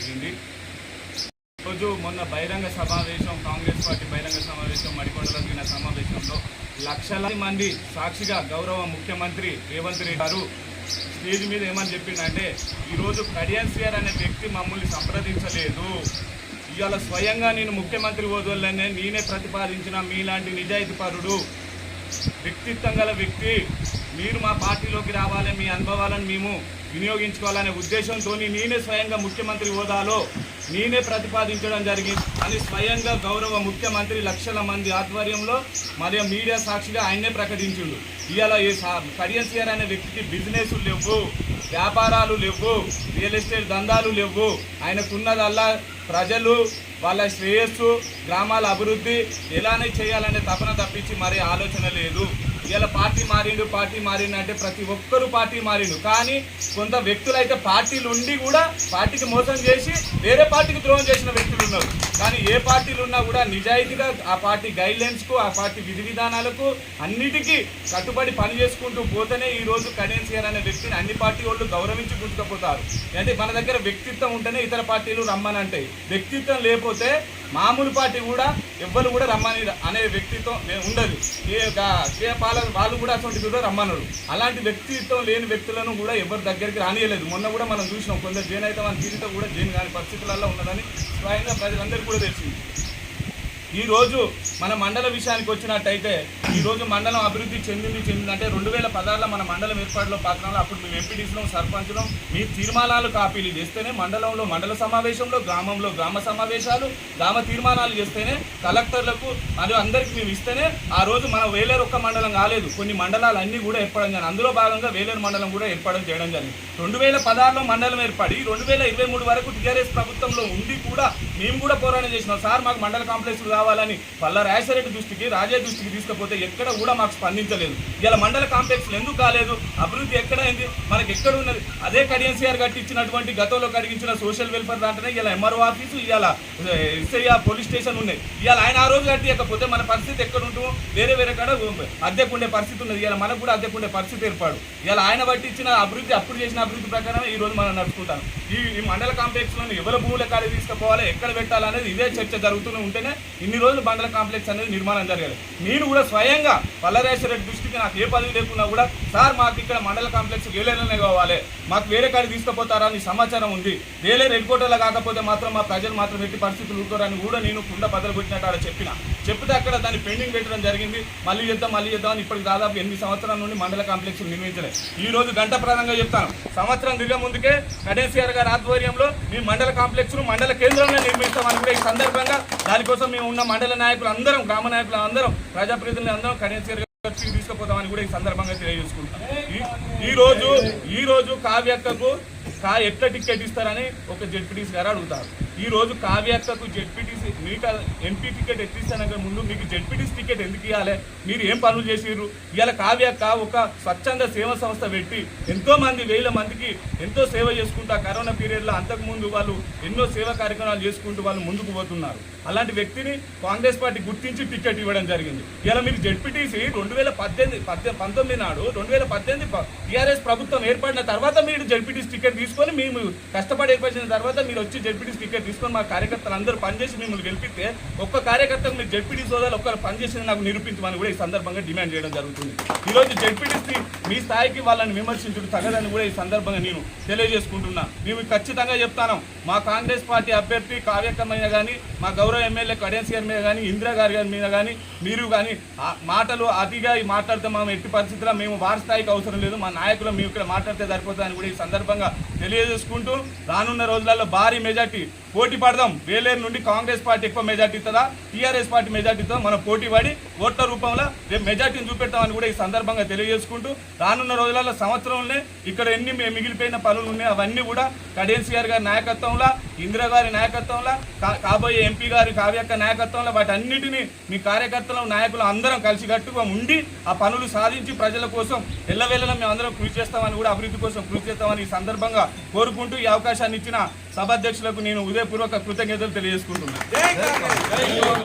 జరిగింది. రోజు మొన్న బహిరంగ సమావేశం కాంగ్రెస్ పార్టీ బహిరంగ సమావేశం మడికొండలో జరిగిన సమావేశంలో లక్షలాది మంది సాక్షిగా గౌరవ ముఖ్యమంత్రి రేవంత్ రెడ్డి గారు స్టేజ్ మీద ఏమని చెప్పిందంటే ఈరోజు కడియన్ సిఆర్ అనే వ్యక్తి మమ్మల్ని సంప్రదించలేదు. ఇవాళ స్వయంగా నేను ముఖ్యమంత్రి హోదాలోనే నేనే ప్రతిపాదించిన మీలాంటి నిజాయితీపరుడు వ్యక్తిత్వం గల వ్యక్తి మీరు మా పార్టీలోకి రావాలని మీ అనుభవాలను మేము వినియోగించుకోవాలనే ఉద్దేశంతో నేనే స్వయంగా ముఖ్యమంత్రి హోదాలో నేనే ప్రతిపాదించడం జరిగింది. అని స్వయంగా గౌరవ ముఖ్యమంత్రి లక్షల మంది ఆధ్వర్యంలో మరియు మీడియా సాక్షిగా ఆయన్నే ప్రకటించిండు. ఇవాళ ఈ సా- కడియం అనే వ్యక్తికి బిజినెస్ లేవు వ్యాపారాలు లేవు రియల్ ఎస్టేట్ దందాలు లేవు ఆయనకున్నదల్లా ప్రజలు వాళ్ళ శ్రేయస్సు గ్రామాల అభివృద్ధి ఎలానే చేయాలనే తపన తప్పించి మరే ఆలోచన లేదు. ఇలా పార్టీ మారిండు పార్టీ మారిండు అంటే ప్రతి ఒక్కరు పార్టీ మారిండు. కానీ కొంత వ్యక్తులు అయితే పార్టీలు ఉండి కూడా పార్టీకి మోసం చేసి వేరే పార్టీకి ద్రోహం చేసిన వ్యక్తులు ఉన్నారు. కానీ ఏ పార్టీలు ఉన్నా కూడా నిజాయితీగా ఆ పార్టీ గైడ్లైన్స్కు ఆ పార్టీ విధి విధానాలకు అన్నిటికీ కట్టుబడి పని చేసుకుంటూ పోతేనే ఈ రోజు అనే వ్యక్తిని అన్ని పార్టీ వాళ్ళు గౌరవించి గుర్తుకుపోతారు అంటే మన దగ్గర వ్యక్తిత్వం ఉంటేనే ఇతర పార్టీలు రమ్మనంటాయి. వ్యక్తిత్వం లేకపోతే మామూలు పార్టీ కూడా ఎవ్వరు కూడా రమ్మని అనే వ్యక్తిత్వం లే- ఉండదు. ఏ కే పాలన వాళ్ళు కూడా అటువంటి కూడా రమ్మన్నారు అలాంటి వ్యక్తిత్వం లేని వ్యక్తులను కూడా ఎవరి దగ్గరికి రానియలేదు. మొన్న కూడా మనం చూసినాం కొందరు జైన్ అయితే మన జీవితం కూడా జైన్ కాని పరిస్థితులలో ఉన్నదని స్వయంగా ప్రజలందరికీ కూడా తెలిసింది. ఈరోజు మన మండల విషయానికి వచ్చినట్టయితే ఈ రోజు మండలం అభివృద్ధి చెందింది చెందిందంటే రెండు వేల పదహారులో మన మండలం ఏర్పాటులో పాత్రలో అప్పుడు మేము ఎంపీటీసీలో సర్పంచ్లో మీ తీర్మానాలు కాపీలు చేస్తేనే మండలంలో మండల సమావేశంలో గ్రామంలో గ్రామ సమావేశాలు గ్రామ తీర్మానాలు చేస్తేనే కలెక్టర్లకు మరియు అందరికీ మేము ఇస్తేనే ఆ రోజు మన వేలేరు ఒక్క మండలం కాలేదు. కొన్ని మండలాలు అన్నీ కూడా ఏర్పడడం జరిగింది. అందులో భాగంగా వేలేరు మండలం కూడా ఏర్పడడం చేయడం జరిగింది. రెండు వేల పదహారులో మండలం ఏర్పడి రెండు వేల ఇరవై మూడు వరకు టీఆర్ఎస్ ప్రభుత్వంలో ఉండి కూడా మేము కూడా పోరాటం చేసినాం. సార్ మాకు మండల కాంప్లెక్స్ కావాలని పల్ల రాజశేఖరెడ్డి దృష్టికి రాజే దృష్టికి తీసుకపోతే ఎక్కడ కూడా మాకు స్పందించలేదు. ఇలా మండల కాంప్లెక్స్ ఎందుకు కాలేదు? అభివృద్ధి ఎక్కడైంది? మనకి ఎక్కడ ఉన్నది? అదే కడియన్సీఆర్ కట్టించినటువంటి గతంలో కడిగించిన సోషల్ వెల్ఫేర్ దాంట్లోనే ఇలా ఎంఆర్ఓ ఆఫీసు ఇవాళ ఎస్ఐఆర్ పోలీస్ స్టేషన్ ఉన్నాయి. ఇవాళ ఆయన ఆ రోజు కట్టియకపోతే మన పరిస్థితి ఎక్కడ ఉంటుందో? వేరే వేరే కాడ అద్దెకు ఉండే పరిస్థితి ఉన్నది. ఇలా మనకు కూడా అద్దెకు ఉండే పరిస్థితి ఏర్పాడు ఇలా ఆయన పట్టించిన అభివృద్ధి అప్పుడు చేసిన అభివృద్ధి ప్రకారమే ఈ రోజు మనం నడుచుకుంటాం. ఈ మండల కాంప్లెక్స్లో ఎవరి భూముల కాడికి తీసుకుపోవాలి? ఎక్కడ పెట్టాలనేది ఇదే చర్చ జరుగుతూనే ఉంటేనే ఇన్ని రోజులు మండల కాంప్లెక్స్ అనేది నిర్మాణం జరగాలి నేను కూడా స్వయంగా పల్లరాజేశ్వర రెడ్డి దృష్టికి నాకు ఏ పదవి లేకున్నా కూడా సార్ మాకు ఇక్కడ మండల కాంప్లెక్స్ వేలేరనే కావాలి? మాకు వేరే కాడికి తీసుకుపోతారా? అని సమాచారం ఉంది. వేలేరు హెడ్ క్వార్టర్లో కాకపోతే మాత్రం మా ప్రజలు మాత్రం ఎట్టి పరిస్థితులు ఊరుకోరని కూడా నేను కుండ బదలు పెట్టినట్టు ఆడ చెప్పిన. చెప్తే అక్కడ దాన్ని పెండింగ్ పెట్టడం జరిగింది. మళ్ళీ చేద్దాం మళ్ళీ చేద్దాం అని ఇప్పటికి దాదాపు ఎనిమిది సంవత్సరాల నుండి మండల కాంప్లెక్స్ నిర్మించలేదు. ఈ రోజు గంట ప్రధానంగా చెప్తాను. సంవత్సరం తిరిగే ముందుకే కడేసీఆర్ గారి ఆధ్వర్యంలో మీ మండల కాంప్లెక్స్ను మండల కేంద్రంలో నిర్మిస్తామని కూడా ఈ సందర్భంగా దానికోసం మేము ఉన్న మండల నాయకులు అందరం గ్రామ నాయకులు అందరం ప్రజాప్రతినిధులు అందరం కడేసిఆర్ తీసుకుపోతామని కూడా ఈ సందర్భంగా తెలియజేసుకుంటాం ఈ- రోజు ఈ రోజు కావ్యక్కకు కా ఎట్లా టికెట్ ఇస్తారని ఒక జడ్పీటీసీ గారు అడుగుతారు. ఈ రోజు జెడ్పీటీసీ మీకు ఎంపీ టికెట్ ఎట్టిస్తానక ముందు మీకు జెడ్పీటీసీ టికెట్ ఎందుకు ఇవ్వాలి? మీరు ఏం పనులు చేసిర్రు? ఇవాళ కావ్యాక్క ఒక స్వచ్ఛంద సేవా సంస్థ పెట్టి ఎంతో మంది వేల మందికి ఎంతో సేవ చేసుకుంటూ ఆ కరోనా పీరియడ్లో అంతకుముందు వాళ్ళు ఎన్నో సేవా కార్యక్రమాలు చేసుకుంటూ వాళ్ళు ముందుకు పోతున్నారు. అలాంటి వ్యక్తిని కాంగ్రెస్ పార్టీ గుర్తించి టికెట్ ఇవ్వడం జరిగింది. ఇలా మీరు జెడ్పీటీసీ రెండు వేల పద్దెనిమిది పద్దె పంతొమ్మిది నాడు రెండు వేల పద్దెనిమిది టీఆర్ఎస్ ప్రభుత్వం ఏర్పడిన తర్వాత మీరు జెడ్పీటీసీ టికెట్ తీసుకొని మేము కష్టపడి ఏర్పడిన తర్వాత మీరు వచ్చి జెడ్పీటీసీ టికెట్ తీసుకొని మా కార్యకర్తలు అందరూ పనిచేసి మిమ్మల్ని గెలిపితే ఒక్క కార్యకర్తకు మీరు జడ్పీటీ సోదాలు ఒక్కరు పనిచేసిన నాకు నిరూపించమని కూడా ఈ సందర్భంగా డిమాండ్ చేయడం జరుగుతుంది. ఈ రోజు మీ స్థాయికి వాళ్ళని విమర్శించడం తగదని కూడా ఈ సందర్భంగా నేను తెలియజేసుకుంటున్నా. మేము ఖచ్చితంగా చెప్తాను. మా కాంగ్రెస్ పార్టీ అభ్యర్థి కార్యక్రమం మీద కానీ మా గౌరవ ఎమ్మెల్యే కడెన్సీఆర్ మీద కానీ ఇందిరా గారి గారి మీద కానీ మీరు కానీ మాటలు అతిగా ఈ మాట్లాడితే మేము ఎట్టి పరిస్థితుల్లో మేము వారి స్థాయికి అవసరం లేదు. మా నాయకులు మేము ఇక్కడ మాట్లాడితే సరిపోతుందని కూడా ఈ సందర్భంగా తెలియజేసుకుంటూ రానున్న రోజులలో భారీ మెజార్టీ పోటీ పడదాం. వేలేరు నుండి కాంగ్రెస్ పార్టీ ఎక్కువ మెజార్టీ ఇస్తుందా? టీఆర్ఎస్ పార్టీ మెజార్టీ ఇస్తుందా మనం పోటీ పడి ఓట్ల రూపంలో రేపు మెజార్టీని చూపెడతామని కూడా ఈ సందర్భంగా తెలియజేసుకుంటూ రానున్న రోజులలో సంవత్సరంలోనే ఇక్కడ ఎన్ని మిగిలిపోయిన పనులు ఉన్నాయి అవన్నీ కూడా కడెన్సీఆర్ గారి నాయకత్వంలో ఇందిరా గారి నాయకత్వంలో కా- కాబోయే ఎంపీ గారి కావ్యక్క నాయకత్వంలో వాటన్నిటిని మీ కార్యకర్తలు నాయకులు అందరం కలిసికట్టుగా ఉండి ఆ పనులు సాధించి ప్రజల కోసం ఎల్లవేళలా మేము అందరం కృషి చేస్తామని కూడా అభివృద్ధి కోసం కృషి చేస్తామని ఈ సందర్భంగా కోరుకుంటూ ఈ అవకాశాన్ని ఇచ్చిన సభాధ్యక్షులకు నేను ఉదయపూర్వక కృతజ్ఞతలు తెలియజేసుకుంటున్నాను.